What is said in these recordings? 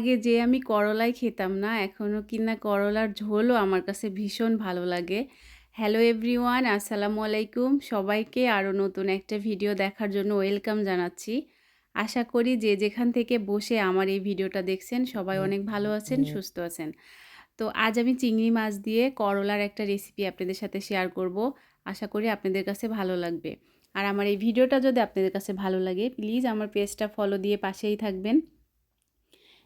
আগে যে আমি করলাই খেতাম না এখনও কিনা করলার ঝোলও আমার কাছে ভীষণ ভালো লাগে। হ্যালো এভরিওয়ান আসসালামু আলাইকুম। সবাইকে আরও নতুন একটা ভিডিও দেখার জন্য ওয়েলকাম জানাচ্ছি। আশা করি যে যেখান থেকে বসে আমার এই ভিডিওটা দেখছেন সবাই অনেক ভালো আছেন সুস্থ আছেন। তো আজ আমি চিংড়ি মাছ দিয়ে করলার একটা রেসিপি আপনাদের সাথে শেয়ার করব। আশা করি আপনাদের কাছে ভালো লাগবে। আর আমার এই ভিডিওটা যদি আপনাদের কাছে ভালো লাগে প্লিজ আমার পেজটা ফলো দিয়ে পাশেই থাকবেন।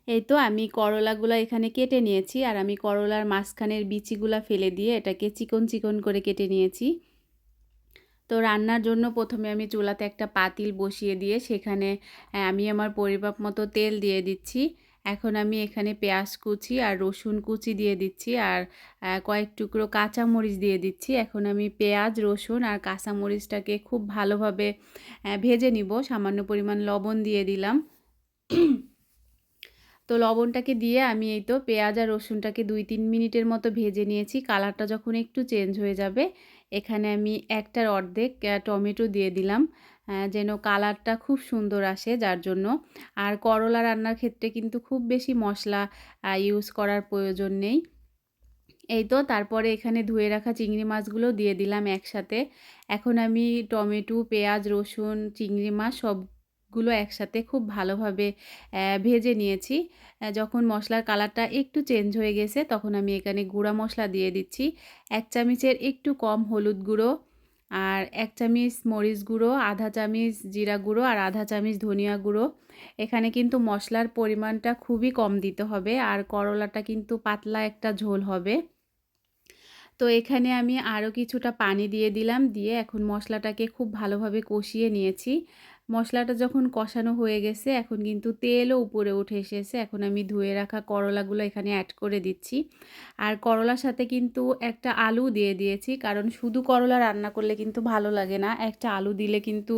এই তো আমি করলাগুলো এখানে কেটে নিয়েছি, আর আমি করলার মাঝখানের বিচিগুলা ফেলে দিয়ে এটাকে চিকন চিকন করে কেটে নিয়েছি। তো রান্নার জন্য প্রথমে আমি চুলাতে একটা পাতিল বসিয়ে দিয়ে সেখানে আমি আমার পরিমাপ মতো তেল দিয়ে দিচ্ছি। এখন আমি এখানে পেঁয়াজ কুচি আর রসুন কুচি দিয়ে দিচ্ছি আর কয়েক টুকরো কাঁচামরিচ দিয়ে দিচ্ছি। এখন আমি পেঁয়াজ, রসুন আর কাঁচামরিচটাকে খুব ভালোভাবে ভেজে নিব। সামান্য পরিমাণ লবণ দিয়ে দিলাম। তো লবণটাকে দিয়ে আমি এই তো পেঁয়াজ আর রসুনটাকে দুই তিন মিনিটের মতো ভেজে নিয়েছি। কালারটা যখন একটু চেঞ্জ হয়ে যাবে, এখানে আমি একটার অর্ধেক টমেটো দিয়ে দিলাম যেন কালারটা খুব সুন্দর আসে যার জন্য। আর করলা রান্নার ক্ষেত্রে কিন্তু খুব বেশি মশলা ইউজ করার প্রয়োজন নেই। এই তো তারপরে এখানে ধুয়ে রাখা চিংড়ি মাছগুলো দিয়ে দিলাম একসাথে। এখন আমি টমেটো, পেঁয়াজ, রসুন, চিংড়ি মাছ সব গুলো একসাথে খুব ভালোভাবে ভেজে নিয়েছি। যখন মশলার কালারটা একটু চেঞ্জ হয়ে গেছে, তখন আমি এখানে গুঁড়া মশলা দিয়ে দিচ্ছি। এক চামচের একটু কম হলুদ গুঁড়ো আর এক চামচ মরিচ গুঁড়ো, আধা চামচ জিরা গুঁড়ো আর আধা চামচ ধনিয়া গুঁড়ো। এখানে কিন্তু মশলার পরিমাণটা খুবই কম দিতে হবে আর করলাটা কিন্তু পাতলা একটা ঝোল হবে। তো এখানে আমি আরও কিছুটা পানি দিয়ে দিলাম, দিয়ে এখন মশলাটাকে খুব ভালোভাবে কষিয়ে নিয়েছি। মশলাটা যখন কষানো হয়ে গেছে, এখন কিন্তু তেলও উপরে উঠে এসেছে। এখন আমি ধুয়ে রাখা করলাগুলো এখানে অ্যাড করে দিচ্ছি। আর করলার সাথে কিন্তু একটা আলু দিয়ে দিয়েছি, কারণ শুধু করলা রান্না করলে কিন্তু ভালো লাগে না। একটা আলু দিলে কিন্তু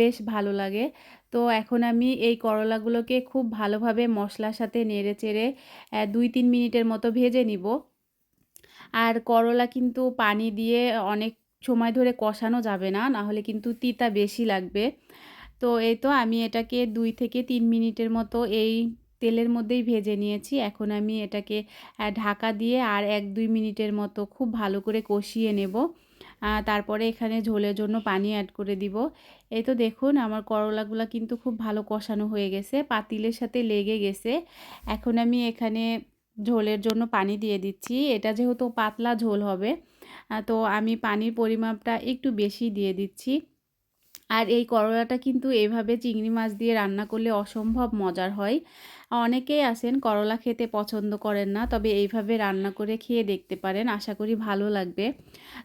বেশ ভালো লাগে। তো এখন আমি এই করলাগুলোকে খুব ভালোভাবে মশলার সাথে নেড়ে চেড়ে দুই তিন মিনিটের মতো ভেজে নিব। আর করলা কিন্তু পানি দিয়ে অনেক সময় ধরে কষানো যাবে না না হলে কিন্তু তিতা বেশি লাগবে। তো এই তো আমি এটাকে দুই থেকে তিন মিনিটের মতো এই তেলের মধ্যেই ভেজে নিয়েছি। এখন আমি এটাকে ঢাকা দিয়ে আর এক দুই মিনিটের মতো খুব ভালো করে কষিয়ে নেব। তারপরে এখানে ঝোলের জন্য পানি অ্যাড করে দিব। এই তো দেখুন আমার করলাগুলো কিন্তু খুব ভালো কষানো হয়ে গেছে, পাতিলের সাথে লেগে গেছে। এখন আমি এখানে ঝোলের জন্য পানি দিয়ে দিচ্ছি। এটা যেহেতু পাতলা ঝোল হবে তো আমি পানির পরিমাপটা একটু বেশি দিয়ে দিচ্ছি। আর এই করলাটা কিন্তু এভাবে চিংড়ি মাছ দিয়ে রান্না করলে অসম্ভব মজার হয়। অনেকেই আছেন করলা খেতে পছন্দ করেন না, তবে এইভাবে রান্না করে খেয়ে দেখতে পারেন, আশা করি ভালো লাগবে।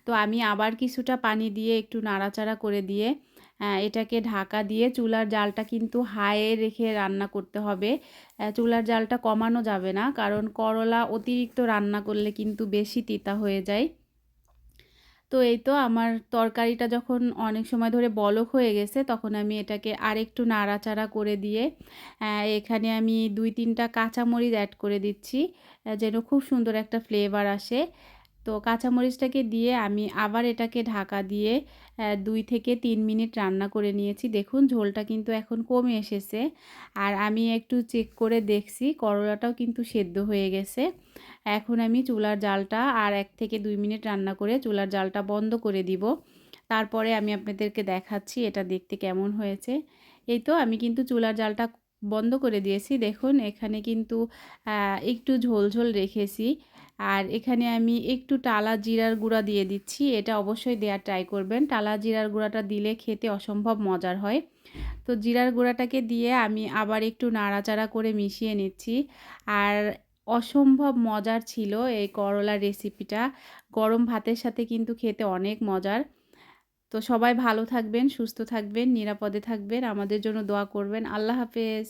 তো আমি আবার কিছুটা পানি দিয়ে একটু নাড়াচাড়া করে দিয়ে এটাকে ঢাকা দিয়ে চুলার জালটা কিন্তু হাইয়ে রেখে রান্না করতে হবে। চুলার জালটা কমানো যাবে না, কারণ করলা অতিরিক্ত রান্না করলে কিন্তু বেশি তিতা হয়ে যায়। তো এই তো আমার তরকারিটা যখন অনেক সময় ধরে বলক হয়ে গেছে, তখন আমি এটাকে আরেকটু নাড়াচাড়া করে দিয়ে এখানে আমি দুই তিনটা কাঁচামরিচ অ্যাড করে দিচ্ছি যেন খুব সুন্দর একটা ফ্লেভার আসে। তো কাঁচামরিচটাকে দিয়ে আমি আবার এটাকে ঢাকা দিয়ে দুই থেকে তিন মিনিট রান্না করে নিয়েছি। দেখুন, ঝোলটা কিন্তু এখন কমে এসেছে। আর আমি একটু চেক করে দেখছি, করলাটাও কিন্তু সেদ্ধ হয়ে গেছে। এখন আমি চুলার জালটা আর এক থেকে দুই মিনিট রান্না করে চুলার জালটা বন্ধ করে দিব। তারপরে আমি আপনাদেরকে দেখাচ্ছি এটা দেখতে কেমন হয়েছে। এই তো, আমি কিন্তু চুলার জালটা বন্ধ করে দিয়েছি। দেখুন, এখানে কিন্তু একটু ঝোল ঝোল রেখেছি। আর এখানে আমি একটু টালা জিরার গুঁড়া দিয়ে দিচ্ছি, এটা অবশ্যই দেওয়ার ট্রাই করবেন। টালা জিরার গুঁড়াটা দিলে খেতে অসম্ভব মজার হয়। তো জিরার গুঁড়াটাকে দিয়ে আমি আবার একটু নাড়াচাড়া করে মিশিয়ে নিচ্ছি। আর অসম্ভব মজার ছিল এই করলার রেসিপিটা। গরম ভাতের সাথে কিন্তু খেতে অনেক মজার। তো সবাই ভালো থাকবেন, সুস্থ থাকবেন, নিরাপদে থাকবেন। আমাদের জন্য দোয়া করবেন। আল্লাহ হাফেজ।